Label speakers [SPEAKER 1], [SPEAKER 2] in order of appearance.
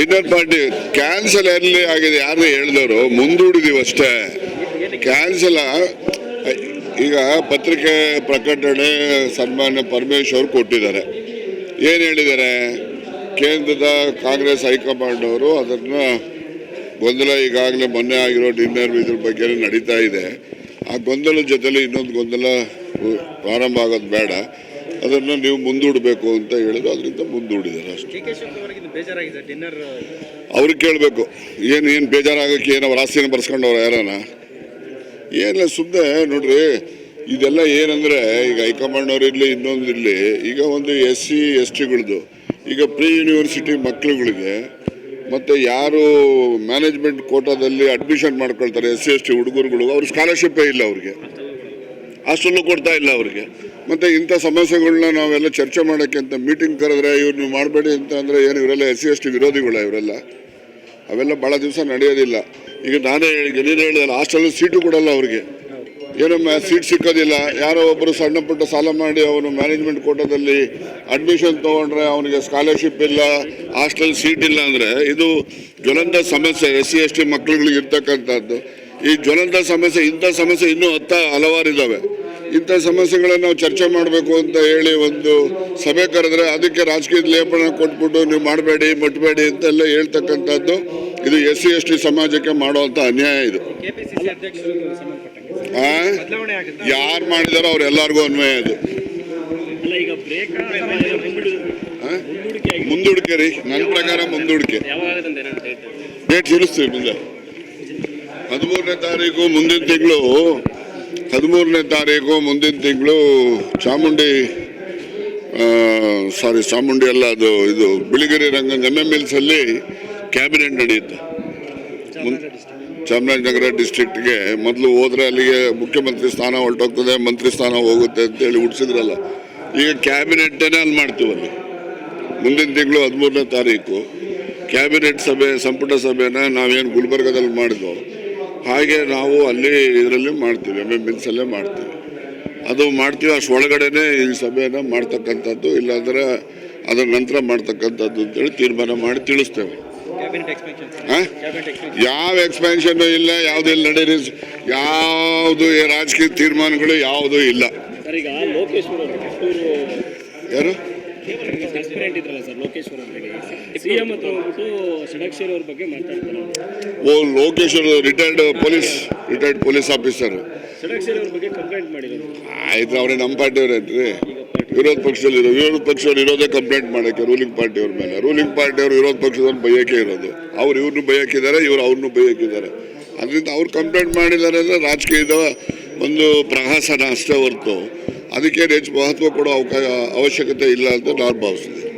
[SPEAKER 1] Dinner party cancel ಎಲ್ಲಿ ಆಗಿದೆ. ಯಾರು ಹೇಳಿದವರು? ಮುಂದೂಡಿದೀವಿ ಅಷ್ಟೇ. ಕ್ಯಾನ್ಸಲ್ ಈಗ ಪತ್ರಿಕೆ ಪ್ರಕಟಣೆ ಸನ್ಮಾನ ಪರಮೇಶ್ವರ್ ಕೊಟ್ಟಿದ್ದಾರೆ. ಏನು ಹೇಳಿದ್ದಾರೆ? ಕೇಂದ್ರದ ಕಾಂಗ್ರೆಸ್ ಹೈಕಮಾಂಡ್ ಅವರು ಅದನ್ನು ಗೊಂದಲ ಈಗಾಗಲೇ ಮೊನ್ನೆ ಆಗಿರೋ ಡಿನ್ನರ್ ಇದ್ರ ಬಗ್ಗೆ ನಡೀತಾ ಇದೆ. ಆ ಗೊಂದಲದ ಜೊತೆಲಿ ಇನ್ನೊಂದು ಗೊಂದಲ ಪ್ರಾರಂಭ ಆಗೋದು ಬೇಡ. ಅದನ್ನು ನೀವು ಮುಂದೂಡಬೇಕು ಅಂತ ಹೇಳಿದ್ರು ಅದರಿಂದ ಮುಂದೂಡಿದ್ದಾರೆ ಅಷ್ಟೇ. ಅವ್ರಿಗೆ ಕೇಳಬೇಕು ಏನು ಏನು ಬೇಜಾರಾಗೋಕ್ಕೆ ಏನು ಅವ್ರ ಆಸ್ತಿಯನ್ನು ಬರ್ಸ್ಕೊಂಡವ್ರ ಯಾರನ? ಏನಿಲ್ಲ ಸುಮ್ಮನೆ ನೋಡ್ರಿ ಇದೆಲ್ಲ ಏನಂದರೆ ಈಗ ಹೈಕಮಾಂಡ್ ಅವ್ರು ಇರಲಿ ಇನ್ನೊಂದು ಇರಲಿ ಈಗ ಒಂದು ಎಸ್ ಸಿ ಎಸ್ ಟಿಗಳದ್ದು ಈಗ ಪ್ರೀ ಯೂನಿವರ್ಸಿಟಿ ಮಕ್ಕಳುಗಳಿಗೆ ಮತ್ತು ಯಾರು ಮ್ಯಾನೇಜ್ಮೆಂಟ್ ಕೋಟಾದಲ್ಲಿ ಅಡ್ಮಿಷನ್ ಮಾಡ್ಕೊಳ್ತಾರೆ ಎಸ್ ಸಿ ಎಸ್ ಟಿ ಹುಡುಗರುಗಳು ಅವ್ರ ಸ್ಕಾಲರ್ಶಿಪ್ಪೇ ಇಲ್ಲ ಅವ್ರಿಗೆ. ಅಷ್ಟಲ್ಲೂ ಕೊಡ್ತಾ ಇಲ್ಲ ಅವ್ರಿಗೆ. ಮತ್ತು ಇಂಥ ಸಮಸ್ಯೆಗಳನ್ನ ನಾವೆಲ್ಲ ಚರ್ಚೆ ಮಾಡೋಕ್ಕೆ ಅಂತ ಮೀಟಿಂಗ್ ಕರೆದ್ರೆ ಇವ್ರು ನೀವು ಮಾಡಬೇಡಿ ಅಂತ ಅಂದರೆ ಏನು ಇವರೆಲ್ಲ ಎಸ್ ಸಿ ಎಸ್ ಟಿ ವಿರೋಧಿಗಳ ಇವರೆಲ್ಲ? ಅವೆಲ್ಲ ಭಾಳ ದಿವಸ ನಡೆಯೋದಿಲ್ಲ. ಈಗ ನಾನೇ ಹೇಳಿ ನೀನು ಹೇಳಿದಲ್ಲ ಹಾಸ್ಟೆಲ್ ಸೀಟು ಕೊಡಲ್ಲ ಅವ್ರಿಗೆ. ಏನಮ್ಮ ಸೀಟ್ ಸಿಕ್ಕೋದಿಲ್ಲ. ಯಾರೋ ಒಬ್ಬರು ಸಣ್ಣ ಪುಟ್ಟ ಸಾಲ ಮಾಡಿ ಅವನು ಮ್ಯಾನೇಜ್ಮೆಂಟ್ ಕೋಟದಲ್ಲಿ ಅಡ್ಮಿಷನ್ ತೊಗೊಂಡ್ರೆ ಅವನಿಗೆ ಸ್ಕಾಲರ್ಶಿಪ್ ಇಲ್ಲ, ಹಾಸ್ಟೆಲ್ ಸೀಟ್ ಇಲ್ಲ ಅಂದರೆ ಇದು ಜ್ವಲಂತ ಸಮಸ್ಯೆ ಎಸ್ ಸಿ ಎಸ್ ಟಿ ಮಕ್ಕಳುಗಳಿಗೆ ಇರ್ತಕ್ಕಂಥದ್ದು. ಈ ಜ್ವಲಂತ ಸಮಸ್ಯೆ, ಇಂಥ ಸಮಸ್ಯೆ ಇನ್ನೂ ಹತ್ತ ಹಲವಾರು ಇದ್ದಾವೆ ಇಂಥ ಸಮಸ್ಯೆಗಳನ್ನು ನಾವು ಚರ್ಚೆ ಮಾಡಬೇಕು ಅಂತ ಹೇಳಿ ಒಂದು ಸಭೆ ಕರೆದ್ರೆ ಅದಕ್ಕೆ ರಾಜಕೀಯದ ಲೇಪನ ಕೊಟ್ಬಿಟ್ಟು ನೀವು ಮಾಡಬೇಡಿ ಮುಟ್ಬೇಡಿ ಅಂತೆಲ್ಲ ಹೇಳ್ತಕ್ಕಂಥದ್ದು ಇದು ಎಸ್ ಸಿ ಎಸ್ ಟಿ ಸಮಾಜಕ್ಕೆ ಮಾಡುವಂಥ ಅನ್ಯಾಯ ಇದು? ಯಾರು ಮಾಡಿದಾರೋ ಅವ್ರೆಲ್ಲರಿಗೂ ಅನ್ವಯ ಇದು? ಮುಂದೂಡಿಕೆ ರೀ ನನ್ನ ಪ್ರಕಾರ ಮುಂದೂಡಿಕೆ.
[SPEAKER 2] ಯಾವಾಗ
[SPEAKER 1] ಡೇಟ್ ಇರಿಸ್ತೀವಿ ಮುಂದೆ. ಹದಿಮೂರನೇ ತಾರೀಕು ಮುಂದಿನ ತಿಂಗಳು ಹದಿಮೂರನೇ ತಾರೀಕು ಮುಂದಿನ ತಿಂಗಳು ಚಾಮುಂಡಿ ಸಾರಿ ಚಾಮುಂಡಿ ಅಲ್ಲ, ಅದು, ಇದು ಬಿಳಿಗಿರಿ ರಂಗನ್ ಎಂ ಎಂ ಎಲ್ಸಲ್ಲಿ ಕ್ಯಾಬಿನೆಟ್ ನಡೆಯುತ್ತೆ. ಚಾಮರಾಜನಗರ ಡಿಸ್ಟ್ರಿಕ್ಟ್ಗೆ ಮೊದಲು ಹೋದ್ರೆ ಅಲ್ಲಿಗೆ ಮುಖ್ಯಮಂತ್ರಿ ಸ್ಥಾನ ಹೊರಟೋಗ್ತದೆ, ಮಂತ್ರಿ ಸ್ಥಾನ ಹೋಗುತ್ತೆ ಅಂತೇಳಿ ಹುಡ್ಸಿದ್ರಲ್ಲ ಈಗ ಕ್ಯಾಬಿನೆಟ್ಟೇನೆ ಅಲ್ಲಿ ಮಾಡ್ತೀವಿ ಅಲ್ಲಿ. ಮುಂದಿನ ತಿಂಗಳು ಹದಿಮೂರನೇ ತಾರೀಕು. ಕ್ಯಾಬಿನೆಟ್ ಸಭೆ, ಸಂಪುಟ ಸಭೆನ ನಾವೇನು ಗುಲ್ಬರ್ಗದಲ್ಲಿ ಮಾಡಿದ್ವು ಹಾಗೆ ನಾವು ಅಲ್ಲಿ ಇದರಲ್ಲಿ ಮಾಡ್ತೀವಿ ಎಂ ಎಂ ಎಲ್ಸಲ್ಲೇ ಮಾಡ್ತೀವಿ. ಅದು ಮಾಡ್ತೀವಿ ಅಷ್ಟು ಒಳಗಡೆನೆ ಈ ಸಭೆಯನ್ನು ಮಾಡ್ತಕ್ಕಂಥದ್ದು ಇಲ್ಲಾಂದ್ರೆ ಅದರ ನಂತರ ಮಾಡ್ತಕ್ಕಂಥದ್ದು ಅಂತೇಳಿ ತೀರ್ಮಾನ ಮಾಡಿ ತಿಳಿಸ್ತೇವೆ. ಯಾವ ಎಕ್ಸ್ಪೆನ್ಷನ್ ಇಲ್ಲ ಯಾವುದು ಇಲ್ಲ ನಡೀರಿ. ಯಾವುದು ರಾಜಕೀಯ ತೀರ್ಮಾನಗಳು ಯಾವುದೂ ಇಲ್ಲ. ಯಾರು?
[SPEAKER 2] ಟ್ರಾನ್ಸ್ಪರೆಂಟ್ ಇದ್ರಲ್ಲ ಸರ್ ಲೋಕೇಶ್ವರ್ ಅವರಿಗೆ ಸಿ ಎಂ ಹತ್ರ ಹೋಗ್ಬಿಟ್ಟು ಷಡಕ್ಷರಿ ಅವ್ರ ಬಗ್ಗೆ ಮಾತಾಡ್ತಾರೆ
[SPEAKER 1] ಓ Lokesh retired police retired police officer
[SPEAKER 2] Shadakshari ಅವ್ರ ಬಗ್ಗೆ ಕಂಪ್ಲೇಂಟ್
[SPEAKER 1] ಆಯ್ತು ಅವರೇ ನಮ್ಮ ಪಾರ್ಟಿಯವ್ರೇನ್ರಿ ವಿರೋಧ ಪಕ್ಷದಲ್ಲಿ ಇರೋ ವಿರೋಧ ಪಕ್ಷದವ್ರು ಇರೋದೇ ಕಂಪ್ಲೇಂಟ್ ಮಾಡೋಕ್ಕೆ ರೂಲಿಂಗ್ ಪಾರ್ಟಿಯವ್ರ ಮೇಲೆ. ರೂಲಿಂಗ್ ಪಾರ್ಟಿಯವರು ವಿರೋಧ ಪಕ್ಷದವ್ರು ಬೈಯಕ್ಕೆ ಇರೋದು. ಅವ್ರು ಇವ್ರನ್ನೂ ಬೈಯಕ್ಕಿದ್ದಾರೆ ಇವ್ರು ಅವ್ರನ್ನೂ ಬೈಯಕ್ಕಿದ್ದಾರೆ ಅದರಿಂದ ಅವ್ರು ಕಂಪ್ಲೇಂಟ್ ಮಾಡಿದ್ದಾರೆ ಅಂದರೆ ರಾಜಕೀಯದ ಒಂದು ಪ್ರಹಸನ ಅಷ್ಟೇ ಹೊರತು. ಅದಕ್ಕೇನು ಹೆಚ್ಚು ಮಹತ್ವ ಕೊಡೋ ಅವಕಾಶ ಅವಶ್ಯಕತೆ ಇಲ್ಲ ಅಂತ ನಾನು ಭಾವಿಸ್ತೀನಿ.